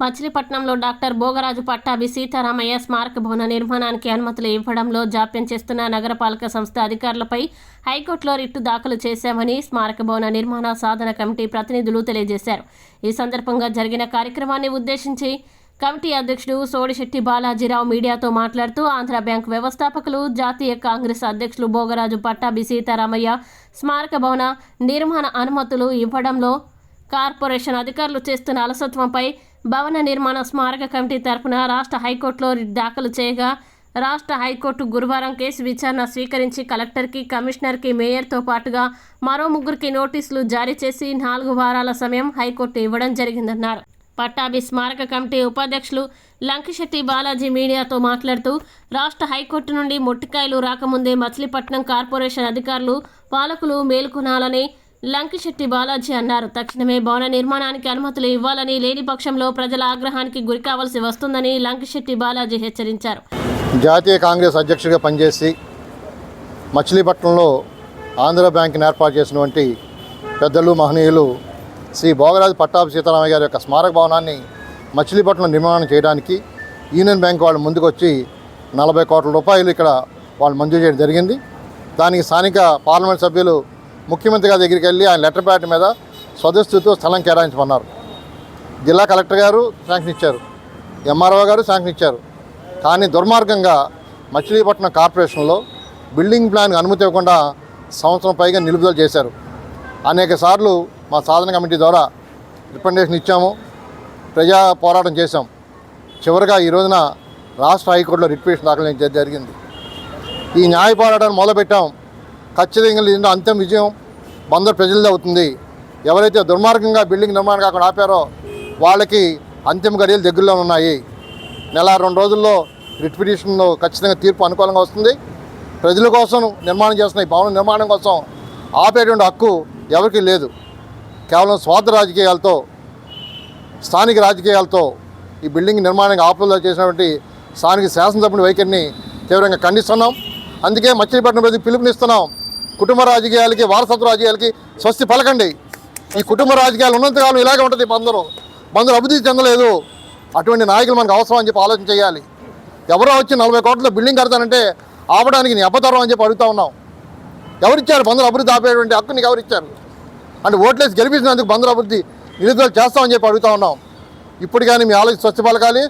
మచిలీపట్నంలో డాక్టర్ భోగరాజు పట్టాభి సీతారామయ్య స్మారక భవన నిర్మాణానికి అనుమతులు ఇవ్వడంలో జాప్యం చేస్తున్న నగరపాలక సంస్థ అధికారులపై హైకోర్టులో రిట్టు దాఖలు చేశామని స్మారక భవన నిర్మాణ సాధన కమిటీ ప్రతినిధులు తెలియజేశారు. ఈ సందర్భంగా జరిగిన కార్యక్రమాన్ని ఉద్దేశించి కమిటీ అధ్యక్షుడు సోడిశెట్టి బాలాజీరావు మీడియాతో మాట్లాడుతూ ఆంధ్ర బ్యాంక్ వ్యవస్థాపకులు జాతీయ కాంగ్రెస్ అధ్యక్షులు భోగరాజు పట్టాభి సీతారామయ్య స్మారక భవన నిర్మాణ అనుమతులు ఇవ్వడంలో కార్పొరేషన్ అధికారులు చేస్తున్న అలసత్వంపై భవన నిర్మాణ స్మారక కమిటీ తరపున రాష్ట్ర హైకోర్టులో రిట్ దాఖలు చేయగా రాష్ట్ర హైకోర్టు గురువారం కేసు విచారణ స్వీకరించి కలెక్టర్కి కమిషనర్కి మేయర్తో పాటుగా మరో ముగ్గురికి నోటీసులు జారీ చేసి నాలుగు వారాల సమయం హైకోర్టు ఇవ్వడం జరిగిందన్నారు. పట్టాభి స్మారక కమిటీ ఉపాధ్యక్షులు లంకిశెట్టి బాలాజీ మీడియాతో మాట్లాడుతూ రాష్ట్ర హైకోర్టు నుండి మొట్టికాయలు రాకముందే మచిలీపట్నం కార్పొరేషన్ అధికారులు పాలకులు మేల్కొనాలని లంకిశెట్టి బాలాజీ అన్నారు. తక్షణమే భవన నిర్మాణానికి అనుమతులు ఇవ్వాలని లేని పక్షంలో ప్రజల ఆగ్రహానికి గురి కావాల్సి వస్తుందని లంకిశెట్టి బాలాజీ హెచ్చరించారు. జాతీయ కాంగ్రెస్ అధ్యక్షుడిగా పనిచేసి మచిలీపట్నంలో ఆంధ్ర బ్యాంక్ని ఏర్పాటు చేసినటువంటి పెద్దలు మహనీయులు శ్రీ భోగరాజు పట్టాభి సీతారామయ్య గారి యొక్క స్మారక భవనాన్ని మచిలీపట్నం నిర్మాణం చేయడానికి యూనియన్ బ్యాంక్ వాళ్ళు ముందుకొచ్చి నలభై కోట్ల రూపాయలు ఇక్కడ వాళ్ళు మంజూరు చేయడం జరిగింది. దానికి స్థానిక పార్లమెంట్ సభ్యులు ముఖ్యమంత్రి గారి దగ్గరికి వెళ్ళి ఆయన లెటర్ ప్యాడ్ మీద స్వదస్తుతో స్థలం కేటాయించమన్నారు. జిల్లా కలెక్టర్ గారు శాంక్షన్ ఇచ్చారు. ఎంఆర్ఓ గారు శాంక్షన్ ఇచ్చారు. కానీ దుర్మార్గంగా మచిలీపట్నం కార్పొరేషన్లో బిల్డింగ్ ప్లాన్కి అనుమతి ఇవ్వకుండా సంవత్సరం పైగా నిలుపుదల చేశారు. అనేక సార్లు మా సాధన కమిటీ ద్వారా రికమెండేషన్ ఇచ్చాము ప్రజా పోరాటం చేశాం. చివరిగా ఈ రోజున రాష్ట్ర హైకోర్టులో రిట్ దాఖలు చేయడం జరిగింది. ఈ న్యాయ పోరాటాన్ని మొదలుపెట్టాం. ఖచ్చితంగా దీంట్లో అంతం విజయం బందరు ప్రజలదే అవుతుంది. ఎవరైతే దుర్మార్గంగా బిల్డింగ్ నిర్మాణం కాకుండా ఆపారో వాళ్ళకి అంతిమ గడియలు దగ్గరలో ఉన్నాయి. నెల రెండు రోజుల్లో రిట్ పిటిషన్లో ఖచ్చితంగా తీర్పు అనుకూలంగా వస్తుంది. ప్రజల కోసం నిర్మాణం చేస్తున్న ఈ భవన నిర్మాణం కోసం ఆపేటువంటి హక్కు ఎవరికీ లేదు. కేవలం స్వార్థ రాజకీయాలతో స్థానిక రాజకీయాలతో ఈ బిల్డింగ్ నిర్మాణానికి ఆపుదల చేసినటువంటి స్థానిక శాసనసభ్యుని వైఖరిని తీవ్రంగా ఖండిస్తున్నాం. అందుకే మచిలీపట్నం ప్రజలకు పిలుపునిస్తున్నాం. కుటుంబ రాజకీయాలకి వారసత్వ రాజకీయాలకి స్వస్తి పలకండి. ఈ కుటుంబ రాజకీయాలు ఉన్నంతకాలం ఇలాగే ఉంటుంది బందరు బందరు అభివృద్ధి చెందలేదు. అటువంటి నాయకులు మనకు అవసరం అని చెప్పి ఆలోచన చేయాలి. ఎవరో వచ్చి నలభై కోట్ల బిల్డింగ్ కడతానంటే ఆపడానికి నీ అబద్ధరం అని చెప్పి అడుగుతా ఉన్నాం. ఎవరిచ్చారు బందరు అభివృద్ధి ఆపేటువంటి హక్కు నీకు ఎవరిచ్చారు? అంటే ఓట్లేసి గెలిపించినందుకు బందరు అభివృద్ధి నిలుదల చేస్తామని చెప్పి అడుగుతా ఉన్నాం. ఇప్పుడు కానీ మీ ఆలోచన స్వచ్ఛ పలకాలి.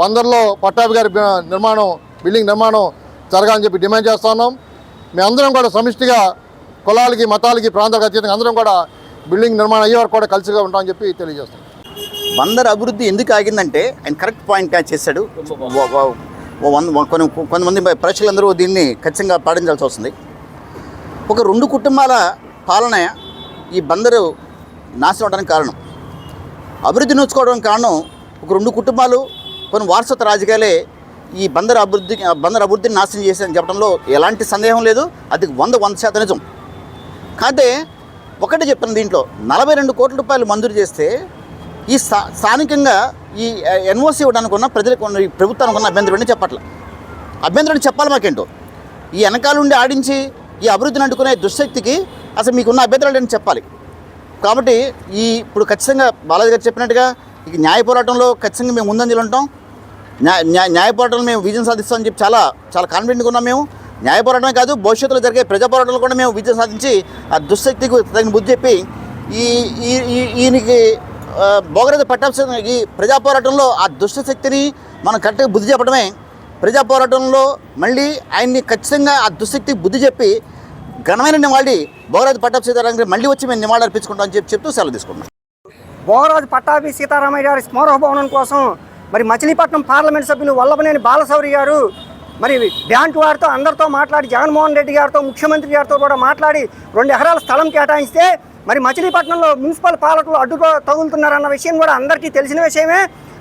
బందర్లో పట్టాభి గారి నిర్మాణం బిల్డింగ్ నిర్మాణం జరగాలని చెప్పి డిమాండ్ చేస్తున్నాం మేమందరం కూడా సమిష్టిగా కులాలకి మతాలకి ప్రాంతాలకు అతీతంగా అందరం కూడా బిల్డింగ్ నిర్మాణం అయ్యే వరకు కూడా కలిసిగా ఉంటామని చెప్పి తెలియజేస్తాం. బందర్ అభివృద్ధి ఎందుకు ఆగిందంటే ఆయన కరెక్ట్ పాయింట్ క్యాచ్ చేశాడు. కొన్ని కొంతమంది ప్రేక్షకులందరూ దీన్ని ఖచ్చితంగా పాటించాల్సి వస్తుంది. ఒక రెండు కుటుంబాల పాలన ఈ బందరు నాశనం అవడానికి కారణం. అభివృద్ధి నోచుకోవడానికి కారణం ఒక రెండు కుటుంబాలు కొన్ని వారసత్వ రాజకీయాలే ఈ బందర్ అభివృద్ధి బందర్ అభివృద్ధిని నాశనం చేశారని చెప్పడంలో ఎలాంటి సందేహం లేదు. అది వంద వంద శాతం నిజం. కాకపోతే ఒకటి చెప్తాను దీంట్లో. నలభై రెండు కోట్ల రూపాయలు మంజూరు చేస్తే ఈ స్థా స్థానికంగా ఈ ఎన్ఓసి ఇవ్వడానికి ఉన్న ప్రజలకు ఉన్న ఈ ప్రభుత్వానికి ఉన్న అభ్యంతరం ఏంటి చెప్పట్ల. అభ్యంతరం చెప్పాలి మాకేంటో? ఈ వెనకాల ఉండి ఆడించి ఈ అభివృద్ధిని అడ్డుకునే దుశ్శక్తికి అసలు మీకున్న అభ్యంతరాలు ఏంటి చెప్పాలి. కాబట్టి ఈ ఇప్పుడు ఖచ్చితంగా బాలాజీ గారు చెప్పినట్టుగా ఈ న్యాయ పోరాటంలో ఖచ్చితంగా మేము ముందంజలు ఉంటాం. న్యాయ న్యాయ న్యాయ పోరాటంలో మేము విజయం సాధిస్తామని చెప్పి చాలా చాలా కాన్ఫిడెంట్గా ఉన్నాం మేము. న్యాయ పోరాటమే కాదు భవిష్యత్తులో జరిగే ప్రజా పోరాటంలో కూడా మేము విజయం సాధించి ఆ దుశ్శక్తికి తగిన బుద్ధి చెప్పి ఈ ఈ ఈయనకి ఆ, భోగరాజు పట్టాల్సిన ఈ ప్రజా పోరాటంలో ఆ దుష్ట శక్తిని మనం కరెక్ట్గా బుద్ధి చెప్పడమే. ప్రజా పోరాటంలో మళ్ళీ ఆయన్ని ఖచ్చితంగా ఆ దుశ్శక్తికి బుద్ధి చెప్పి ఘనమైన నివాళి భోగరాజు పట్టాభి సీతారామన్ మళ్ళీ వచ్చి మేము నివాళి అర్పించుకుంటామని చెప్పి చెప్తూ సెలవు తీసుకుంటాం భోగరాజు పట్టాభి సీతారామయ్య గారి స్మారక భవనం కోసం మరి మచిలీపట్నం పార్లమెంట్ సభ్యులు వల్లభనేని బాలశౌరి గారు మరి బ్యాంకు వారితో అందరితో మాట్లాడి జగన్మోహన్ రెడ్డి గారితో ముఖ్యమంత్రి గారితో కూడా మాట్లాడి రెండు ఎకరాల స్థలం కేటాయిస్తే మరి మచిలీపట్నంలో మున్సిపల్ పాలకులు అడ్డుకో తగులుతున్నారన్న విషయం కూడా అందరికీ తెలిసిన విషయమే.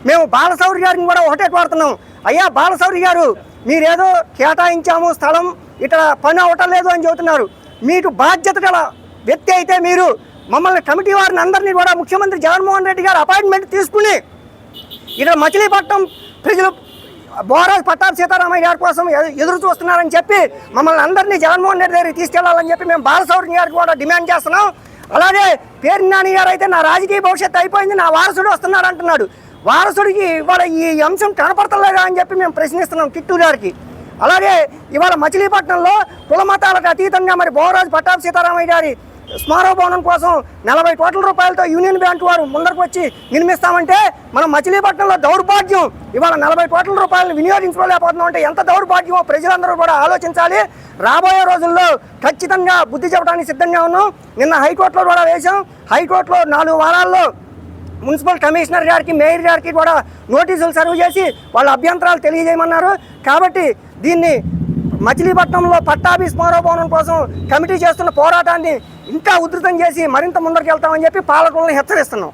మేము బాలశౌరి గారిని కూడా ఒకటే కోరుతున్నాం. అయ్యా బాలశౌరి గారు మీరేదో కేటాయించాము స్థలం ఇక్కడ పని అవటం లేదు అని చెబుతున్నారు. మీకు బాధ్యత గల వ్యక్తి అయితే మీరు. మమ్మల్ని కమిటీ వారిని అందరినీ కూడా ముఖ్యమంత్రి జగన్మోహన్ రెడ్డి గారు అపాయింట్మెంట్ తీసుకుని ఇక్కడ మచిలీపట్నం ప్రజలు బోరా పట్టాభి సీతారామయ్య గారి కోసం ఎదురు చూస్తున్నారని చెప్పి మమ్మల్ని అందరినీ జగన్మోహన్ రెడ్డి దగ్గరికి తీసుకెళ్ళాలని చెప్పి మేము బాలసౌరి గారికి కూడా డిమాండ్ చేస్తున్నాం. అలాగే పేరు నాని గారు అయితే నా రాజకీయ భవిష్యత్తు అయిపోయింది నా వారసుడు వస్తున్నాడు అంటున్నాడు. వారసుడికి ఇవాళ ఈ అంశం కనపడతలేదా అని చెప్పి మేము ప్రశ్నిస్తున్నాం కిట్టు గారికి. అలాగే ఇవాళ మచిలీపట్నంలో కుల మతాలకు అతీతంగా మరి బోరాజు పట్టాభి సీతారామయ్య గారి స్మారక భవనం కోసం నలభై కోట్ల రూపాయలతో యూనియన్ బ్యాంక్ వారు ముందరకు వచ్చి నిర్మిస్తామంటే మనం మచిలీపట్నంలో దౌర్భాగ్యం. ఇవాళ నలభై కోట్ల రూపాయలను వినియోగించుకోలేకపోతున్నాం అంటే ఎంత దౌర్భాగ్యమో ప్రజలందరూ కూడా ఆలోచించాలి. రాబోయే రోజుల్లో ఖచ్చితంగా బుద్ధి చెప్పడానికి సిద్ధంగా ఉన్నాం. నిన్న హైకోర్టులో కూడా వేశాం. హైకోర్టులో నాలుగు వారాల్లో మున్సిపల్ కమిషనర్ గారికి మేయర్ గారికి కూడా నోటీసులు సర్వ్ చేసి వాళ్ళ అభ్యంతరాలు తెలియజేయమన్నారు. కాబట్టి దీన్ని మచిలీపట్నంలో పట్టాభి స్మారభవనం కోసం కమిటీ చేస్తున్న పోరాటాన్ని ఇంకా ఉధృతం చేసి మరింత ముందరికి వెళ్తామని చెప్పి పాలకులను హెచ్చరిస్తున్నాం.